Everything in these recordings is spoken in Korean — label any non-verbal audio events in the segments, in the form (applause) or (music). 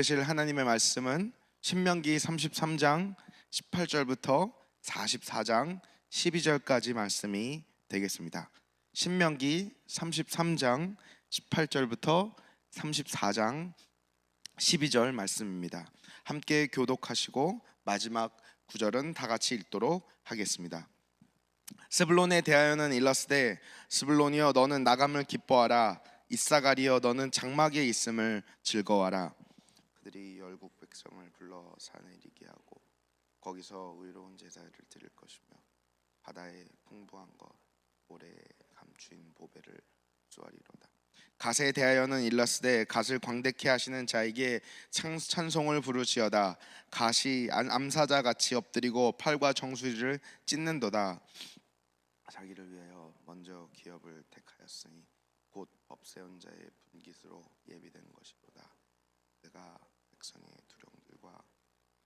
읽으실 하나님의 말씀은 신명기 33장 18절부터 44장 12절까지 말씀이 되겠습니다. 신명기 33장 18절부터 34장 12절 말씀입니다. 함께 교독하시고 마지막 구절은 다 같이 읽도록 하겠습니다. 스불론에 대하여는 일러스되 스불론이여 너는 나감을 기뻐하라 이사가리여 너는 장막에 있음을 즐거워하라 그들이 열국 백성을 불러 산에 이르게 하고 거기서 의로운 제사를 드릴 것이며 바다의 풍부한 것 오래 감추인 보배를 수하리로다. 갓에 대하여는 일러스되 갓을 광대케 하시는 자에게 찬- 찬송을 부르시어다. 갓이 안- 암사자 같이 엎드리고 팔과 정수리를 찢는도다. 자기를 위하여 먼저 기업을 택하였으니 곧 법세운 자의 분깃으로 예비된 것이로다. 내가 백성의 두령들과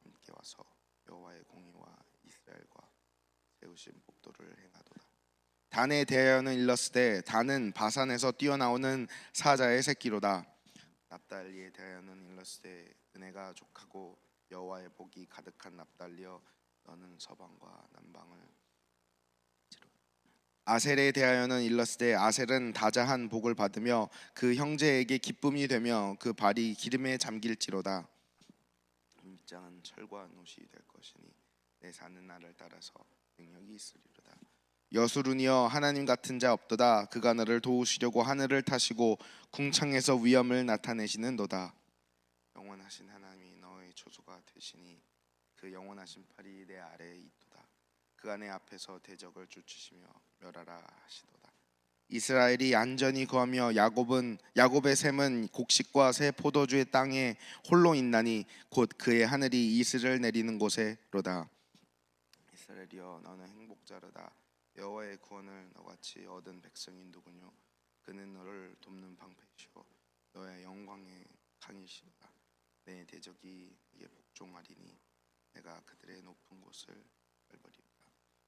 함께 와서 여호와의 공의와 이스라엘과 세우신 법도를 행하도다. 단에 대하여는 일러스되 단은 바산에서 뛰어나오는 사자의 새끼로다. 납달리에 대하여는 일러스되 은혜가 족하고 여호와의 복이 가득한 납달리여 너는 서방과 남방을 아셀에 대하여는 일러스되 아셀은 다자한 복을 받으며 그 형제에게 기쁨이 되며 그 발이 기름에 잠길지로다. 밑장은 철과 노시 될 것이니 내 사는 날을 따라서 능력이 있으리로다. 여수룬이여 하나님 같은 자 없도다. 그가 너를 도우시려고 하늘을 타시고 궁창에서 위엄을 나타내시는도다. 영원하신 하나님이 너의 조소가 되시니 그 영원하신 팔이 내 아래에 있도다 내 앞에서 대적을 쫓으시며 멸하라 하시도다. 이스라엘이 안전히 거하며 야곱은 야곱의 샘은 곡식과 새 포도주의 땅에 홀로 있나니 곧 그의 하늘이 이슬을 내리는 곳에로다. 이스라엘이여 너는 행복자로다. 여호와의 구원을 너같이 얻은 백성이 누구뇨? 그는 너를 돕는 방패시오 너의 영광의 강이시로다. 내 대적이 이게 복종하리니 내가 그들의 높은 곳을 밟으리로다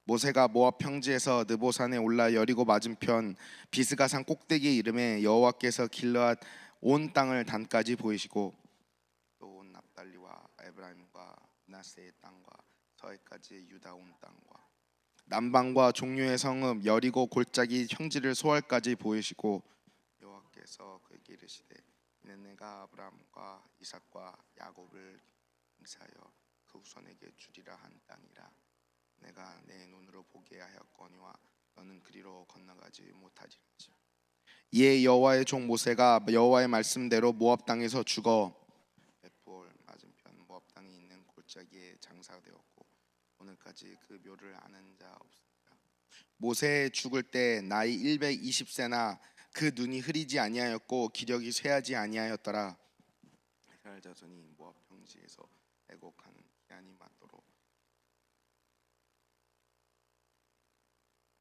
모세가 모압 평지에서 느보산에 올라 여리고 맞은편 비스가 산 꼭대기 이름에 여호와께서 길러앗 온 땅을 단까지 보이시고 또 온 납달리와 에브라임과 나세의 땅과 서해까지 유다 온 땅과 남방과 종류의 성읍 여리고 골짜기 형지를 소알까지 보이시고 여호와께서 그에게 이르시되 이는 내가 아브라함과 이삭과 야곱을 인사하여 그 후손에게 주리라 한 땅이라 내가 내 눈으로 보게 하였거니와 너는 그리로 건너가지 못하리라 이에 여호와의 종 모세가 여호와의 말씀대로 모압 땅에서 죽어 벳볼 맞은편 모압 땅이 있는 골짜기에 장사되었고 오늘까지 그 묘를 아는 자 없습니다. 모세 죽을 때 나이 120세나 그 눈이 흐리지 아니하였고 기력이 쇠하지 아니하였더라. 이스라엘 자손이 모압 평지에서 애곡하는 기한이 맞도록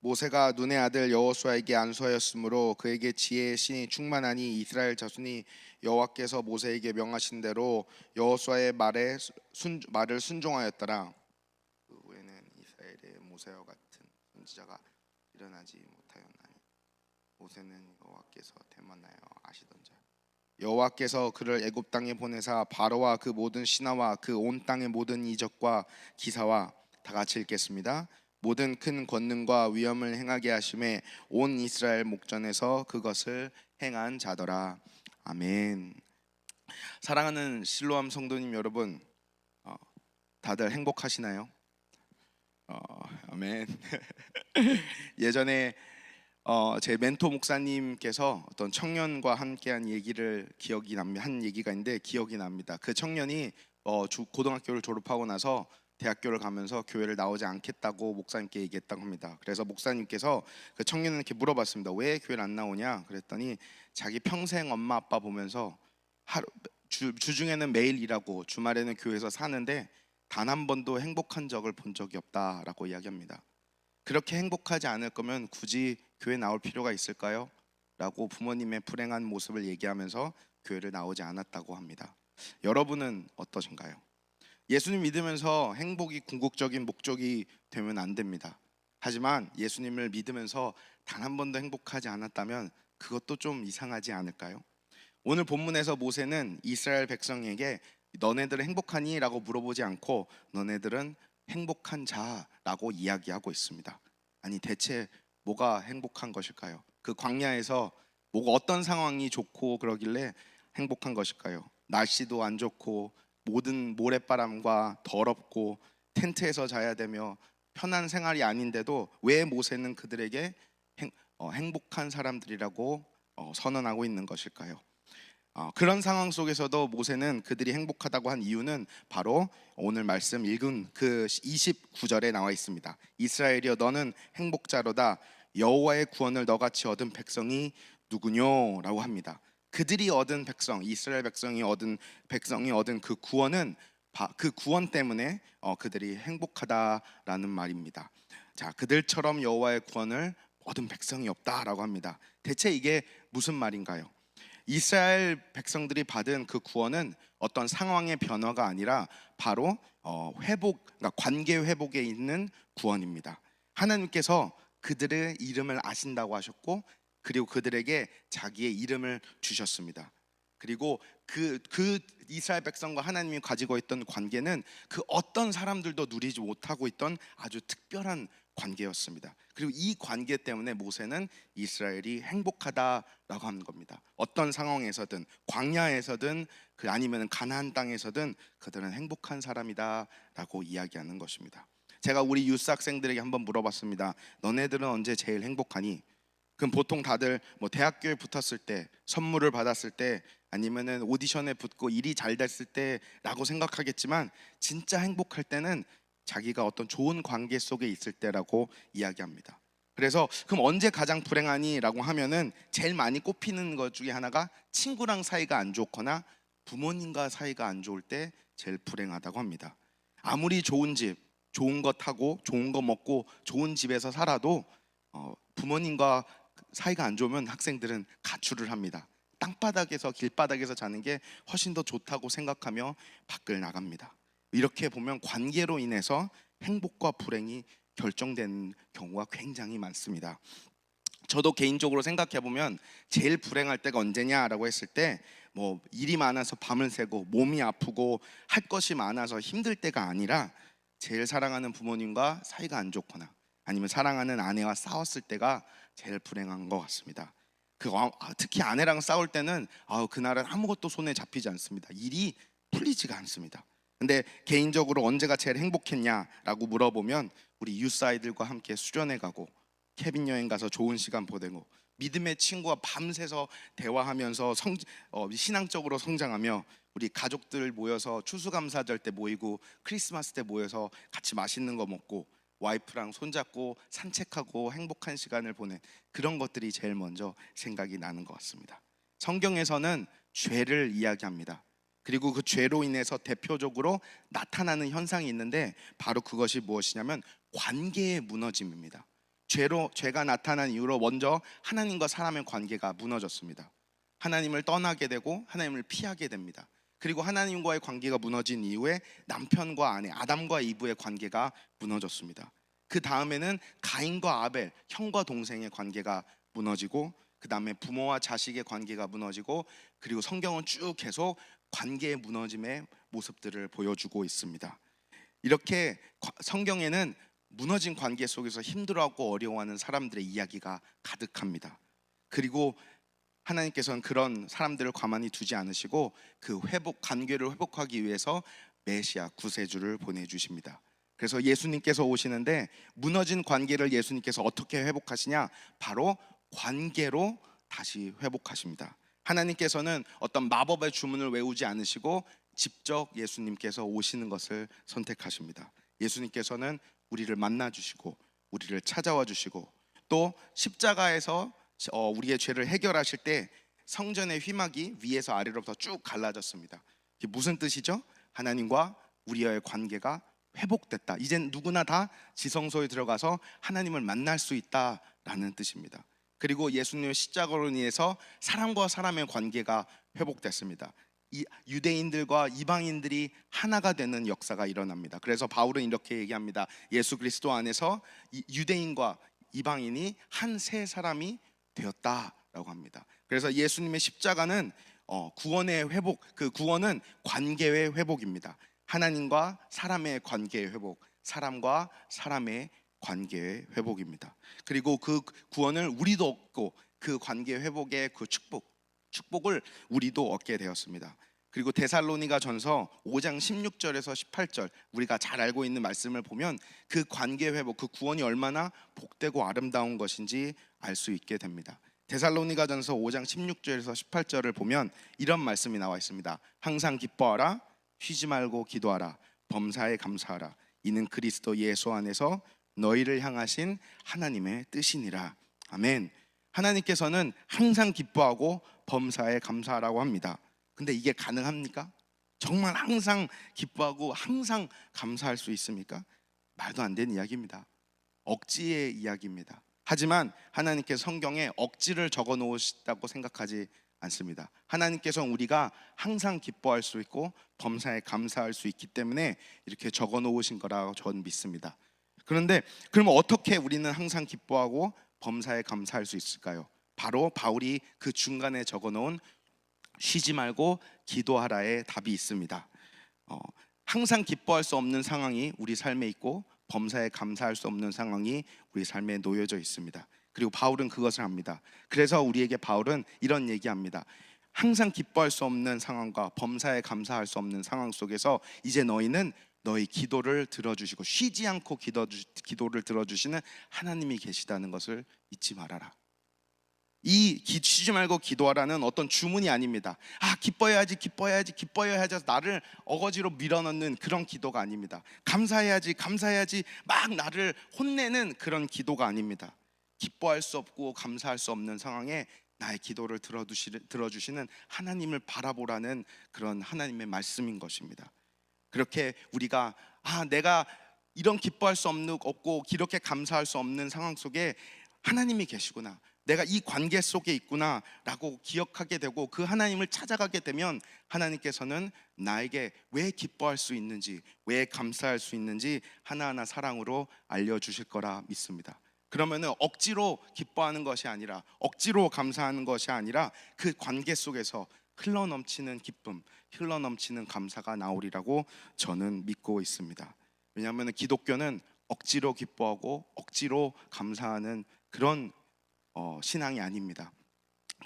모세가 눈의 아들 여호수아에게 안수하였으므로 그에게 지혜의 신이 충만하니 이스라엘 자손이 여호와께서 모세에게 명하신 대로 여호수아의 말에 순, 말을 순종하였더라. 그 후에는 이스라엘의 모세와 같은 선지자가 일어나지 못하였나니 모세는 여호와께서 대만하여 아시던 자 여호와께서 그를 애굽 땅에 보내사 바로와 그 모든 신하와 그 온 땅의 모든 이적과 기사와 다 같이 읽겠습니다. 모든 큰 권능과 위엄을 행하게 하심에 온 이스라엘 목전에서 그것을 행한 자더라. 아멘. 사랑하는 실로암 성도님 여러분, 어, 다들 행복하시나요? 어, 아멘. (laughs) 예전에 어, 제 멘토 목사님께서 어떤 청년과 함께한 얘기를 기억이 납니다. 한 얘기가 있는데 기억이 납니다. 그 청년이 어, 주, 고등학교를 졸업하고 나서 대학교를 가면서 교회를 나오지 않겠다고 목사님께 얘기했다고 합니다. 그래서 목사님께서 그 청년에게 물어봤습니다. 왜 교회를 안 나오냐? 그랬더니 자기 평생 엄마 아빠 보면서 하루 주, 주중에는 매일 일하고 주말에는 교회에서 사는데 단 한 번도 행복한 적을 본 적이 없다라고 이야기합니다. 그렇게 행복하지 않을 거면 굳이 교회 나올 필요가 있을까요? 라고 부모님의 불행한 모습을 얘기하면서 교회를 나오지 않았다고 합니다. 여러분은 어떠신가요? 예수님 믿으면서 행복이 궁극적인 목적이 되면 안 됩니다. 하지만 예수님을 믿으면서 단 한 번도 행복하지 않았다면 그것도 좀 이상하지 않을까요? 오늘 본문에서 모세는 이스라엘 백성에게 너네들은 행복하니?라고 물어보지 않고 너네들은 행복한 자라고 이야기하고 있습니다. 아니 대체 뭐가 행복한 것일까요? 그 광야에서 뭐가 어떤 상황이 좋고 그러길래 행복한 것일까요? 날씨도 안 좋고 모든 모래바람과 더럽고 텐트에서 자야 되며 편한 생활이 아닌데도 왜 모세는 그들에게 행, 어, 행복한 사람들이라고 어, 선언하고 있는 것일까요? 어, 그런 상황 속에서도 모세는 그들이 행복하다고 한 이유는 바로 오늘 말씀 읽은 그 29절에 나와 있습니다. 이스라엘이여 너는 행복자로다 여호와의 구원을 너같이 얻은 백성이 누구뇨라고 합니다. 그들이 얻은 백성, 이스라엘 백성이 얻은 백성이 얻은 그 구원은 바- 그 구원 때문에 어, 그들이 행복하다라는 말입니다. 자, 그들처럼 여호와의 구원을 얻은 백성이 없다라고 합니다. 대체 이게 무슨 말인가요? 이스라엘 백성들이 받은 그 구원은 어떤 상황의 변화가 아니라 바로 어, 회복, 그러니까 관계 회복에 있는 구원입니다. 하나님께서 그들의 이름을 아신다고 하셨고, 그리고 그들에게 자기의 이름을 주셨습니다. 그리고 그, 그 이스라엘 백성과 하나님이 가지고 있던 관계는 그 어떤 사람들도 누리지 못하고 있던 아주 특별한 관계였습니다. 그리고 이 관계 때문에 모세는 이스라엘이 행복하다라고 하는 겁니다. 어떤 상황에서든 광야에서든 그 아니면 가나안 땅에서든 그들은 행복한 사람이다라고 이야기하는 것입니다. 제가 우리 유스 학생들에게 한번 물어봤습니다. 너네들은 언제 제일 행복하니? 그럼 보통 다들 뭐 대학교에 붙었을 때 선물을 받았을 때 아니면은 오디션에 붙고 일이 잘 됐을 때라고 생각하겠지만 진짜 행복할 때는 자기가 어떤 좋은 관계 속에 있을 때라고 이야기합니다. 그래서 그럼 언제 가장 불행하니라고 하면은 제일 많이 꼽히는 것 중에 하나가 친구랑 사이가 안 좋거나 부모님과 사이가 안 좋을 때 제일 불행하다고 합니다. 아무리 좋은 집, 좋은 거 타고 좋은 거 먹고 좋은 집에서 살아도 어, 부모님과 사이가 안 좋으면 학생들은 가출을 합니다. 땅바닥에서 길바닥에서 자는 게 훨씬 더 좋다고 생각하며 밖을 나갑니다. 이렇게 보면 관계로 인해서 행복과 불행이 결정된 경우가 굉장히 많습니다. 저도 개인적으로 생각해 보면 제일 불행할 때가 언제냐라고 했을 때 뭐 일이 많아서 밤을 새고 몸이 아프고 할 것이 많아서 힘들 때가 아니라 제일 사랑하는 부모님과 사이가 안 좋거나 아니면 사랑하는 아내와 싸웠을 때가 제일 불행한 것 같습니다. 그 아, 특히 아내랑 싸울 때는 아 그날은 아무것도 손에 잡히지 않습니다. 일이 풀리지가 않습니다. 근데 개인적으로 언제가 제일 행복했냐라고 물어보면 우리 유스 아이들과 함께 수련회 가고 캐빈 여행 가서 좋은 시간 보내고 믿음의 친구와 밤새서 대화하면서 성, 어, 신앙적으로 성장하며 우리 가족들 모여서 추수감사절 때 모이고 크리스마스 때 모여서 같이 맛있는 거 먹고 와이프랑 손잡고 산책하고 행복한 시간을 보낸 그런 것들이 제일 먼저 생각이 나는 것 같습니다. 성경에서는 죄를 이야기합니다. 그리고 그 죄로 인해서 대표적으로 나타나는 현상이 있는데 바로 그것이 무엇이냐면 관계의 무너짐입니다. 죄로 죄가 나타난 이후로 먼저 하나님과 사람의 관계가 무너졌습니다. 하나님을 떠나게 되고 하나님을 피하게 됩니다. 그리고 하나님과의 관계가 무너진 이후에 남편과 아내 아담과 이브의 관계가 무너졌습니다. 그 다음에는 가인과 아벨 형과 동생의 관계가 무너지고 그 다음에 부모와 자식의 관계가 무너지고 그리고 성경은 쭉 계속 관계의 무너짐의 모습들을 보여주고 있습니다. 이렇게 과- 성경에는 무너진 관계 속에서 힘들어하고 어려워하는 사람들의 이야기가 가득합니다. 그리고 하나님께서는 그런 사람들을 가만히 두지 않으시고 그 회복 관계를 회복하기 위해서 메시아 구세주를 보내 주십니다. 그래서 예수님께서 오시는데 무너진 관계를 예수님께서 어떻게 회복하시냐? 바로 관계로 다시 회복하십니다. 하나님께서는 어떤 마법의 주문을 외우지 않으시고 직접 예수님께서 오시는 것을 선택하십니다. 예수님께서는 우리를 만나 주시고 우리를 찾아와 주시고 또 십자가에서 어, 우리의 죄를 해결하실 때 성전의 휘막이 위에서 아래로부터 쭉 갈라졌습니다. 이게 무슨 뜻이죠? 하나님과 우리의 관계가 회복됐다. 이젠 누구나 다 지성소에 들어가서 하나님을 만날 수 있다라는 뜻입니다. 그리고 예수님의 십자가로 인해서 사람과 사람의 관계가 회복됐습니다. 이 유대인들과 이방인들이 하나가 되는 역사가 일어납니다. 그래서 바울은 이렇게 얘기합니다. 예수 그리스도 안에서 이 유대인과 이방인이 한 세 사람이 되었다라고 합니다. 그래서 예수님의 십자가는 어, 구원의 회복, 그 구원은 관계의 회복입니다. 하나님과 사람의 관계의 회복, 사람과 사람의 관계의 회복입니다. 그리고 그 구원을 우리도 얻고 그 관계 회복의 그 축복, 축복을 우리도 얻게 되었습니다. 그리고 데살로니가 전서 5장 16절에서 18절 우리가 잘 알고 있는 말씀을 보면 그 관계 회복, 그 구원이 얼마나 복되고 아름다운 것인지 알 수 있게 됩니다. 데살로니가 전서 5장 16절에서 18절을 보면 이런 말씀이 나와 있습니다. 항상 기뻐하라, 쉬지 말고 기도하라, 범사에 감사하라. 이는 그리스도 예수 안에서 너희를 향하신 하나님의 뜻이니라. 아멘. 하나님께서는 항상 기뻐하고 범사에 감사하라고 합니다. 근데 이게 가능합니까? 정말 항상 기뻐하고 항상 감사할 수 있습니까? 말도 안 되는 이야기입니다. 억지의 이야기입니다. 하지만 하나님께서 성경에 억지를 적어 놓으셨다고 생각하지 않습니다. 하나님께서 우리가 항상 기뻐할 수 있고 범사에 감사할 수 있기 때문에 이렇게 적어 놓으신 거라고 저는 믿습니다. 그런데 그러면 어떻게 우리는 항상 기뻐하고 범사에 감사할 수 있을까요? 바로 바울이 그 중간에 적어 놓은 쉬지 말고 기도하라의 답이 있습니다. 어, 항상 기뻐할 수 없는 상황이 우리 삶에 있고 범사에 감사할 수 없는 상황이 우리 삶에 놓여져 있습니다. 그리고 바울은 그것을 합니다. 그래서 우리에게 바울은 이런 얘기합니다. 항상 기뻐할 수 없는 상황과 범사에 감사할 수 없는 상황 속에서 이제 너희는 너희 기도를 들어주시고 쉬지 않고 기도, 기도를 들어주시는 하나님이 계시다는 것을 잊지 말아라. 이 기- 쉬지 말고 기도하라는 어떤 주문이 아닙니다. 아 기뻐해야지, 기뻐해야지, 기뻐해야지 나를 어거지로 밀어넣는 그런 기도가 아닙니다. 감사해야지, 감사해야지 막 나를 혼내는 그런 기도가 아닙니다. 기뻐할 수 없고 감사할 수 없는 상황에 나의 기도를 들어주시- 들어주시는 하나님을 바라보라는 그런 하나님의 말씀인 것입니다. 그렇게 우리가 아 내가 이런 기뻐할 수 없는 없고 이렇게 감사할 수 없는 상황 속에 하나님이 계시구나. 내가 이 관계 속에 있구나라고 기억하게 되고 그 하나님을 찾아가게 되면 하나님께서는 나에게 왜 기뻐할 수 있는지, 왜 감사할 수 있는지 하나하나 사랑으로 알려 주실 거라 믿습니다. 그러면은 억지로 기뻐하는 것이 아니라 억지로 감사하는 것이 아니라 그 관계 속에서 흘러 넘치는 기쁨, 흘러 넘치는 감사가 나오리라고 저는 믿고 있습니다. 왜냐하면 기독교는 억지로 기뻐하고 억지로 감사하는 그런 어, 신앙이 아닙니다.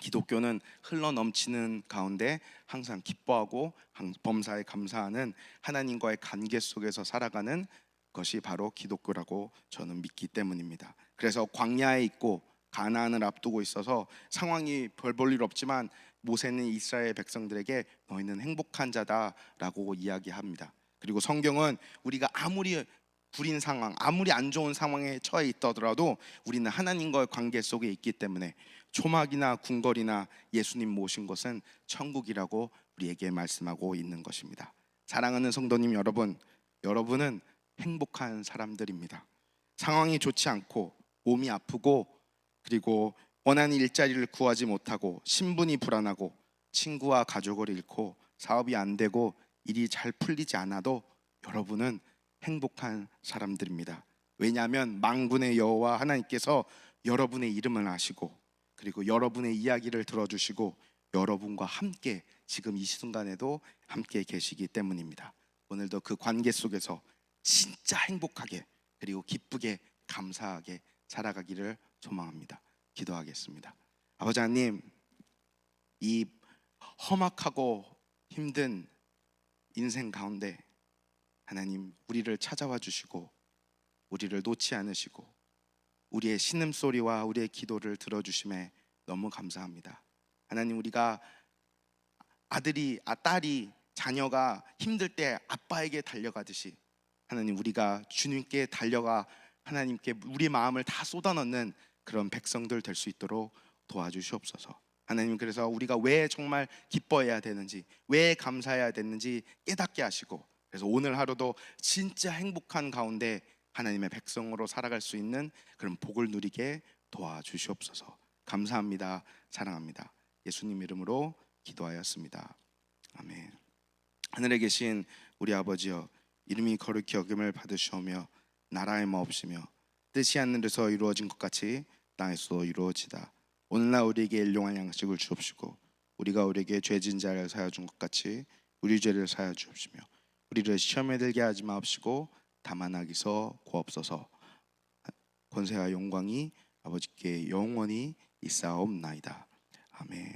기독교는 흘러 넘치는 가운데 항상 기뻐하고 항- 범사에 감사하는 하나님과의 관계 속에서 살아가는 것이 바로 기독교라고 저는 믿기 때문입니다. 그래서 광야에 있고 가나안을 앞두고 있어서 상황이 별 볼 일 없지만 모세는 이스라엘 백성들에게 너희는 행복한 자다라고 이야기합니다. 그리고 성경은 우리가 아무리 불인 상황, 아무리 안 좋은 상황에 처해 있더라도 우리는 하나님과의 관계 속에 있기 때문에 초막이나 궁궐이나 예수님 모신 것은 천국이라고 우리에게 말씀하고 있는 것입니다. 사랑하는 성도님 여러분, 여러분은 행복한 사람들입니다. 상황이 좋지 않고 몸이 아프고 그리고 원하는 일자리를 구하지 못하고 신분이 불안하고 친구와 가족을 잃고 사업이 안 되고 일이 잘 풀리지 않아도 여러분은 행복한 사람들입니다. 왜냐하면 망군의 여호와 하나님께서 여러분의 이름을 아시고 그리고 여러분의 이야기를 들어주시고 여러분과 함께 지금 이 순간에도 함께 계시기 때문입니다. 오늘도 그 관계 속에서 진짜 행복하게 그리고 기쁘게 감사하게 살아가기를 소망합니다. 기도하겠습니다. 아버지 하나님 이 험악하고 힘든 인생 가운데 하나님 우리를 찾아와 주시고 우리를 놓지 않으시고 우리의 신음 소리와 우리의 기도를 들어 주심에 너무 감사합니다. 하나님 우리가 아들이 아 딸이 자녀가 힘들 때 아빠에게 달려가듯이 하나님 우리가 주님께 달려가 하나님께 우리 마음을 다 쏟아넣는 그런 백성들 될 수 있도록 도와주시옵소서. 하나님 그래서 우리가 왜 정말 기뻐해야 되는지 왜 감사해야 되는지 깨닫게 하시고 그래서 오늘 하루도 진짜 행복한 가운데 하나님의 백성으로 살아갈 수 있는 그런 복을 누리게 도와주시옵소서. 감사합니다. 사랑합니다. 예수님 이름으로 기도하였습니다. 아멘. 하늘에 계신 우리 아버지여 이름이 거룩히 여김을 받으시오며 나라의 마옵시며 뜻이 하늘에서 이루어진 것 같이 땅에서도 이루어지다. 오늘날 우리에게 일용할 양식을 주옵시고 우리가 우리에게 죄진 자를 사여 준 것 같이 우리 죄를 사여 주옵시며 우리를 시험에 들게 하지 마옵시고 다만 하기서 구옵소서 권세와 영광이 아버지께 영원히 있사옵나이다. 아멘.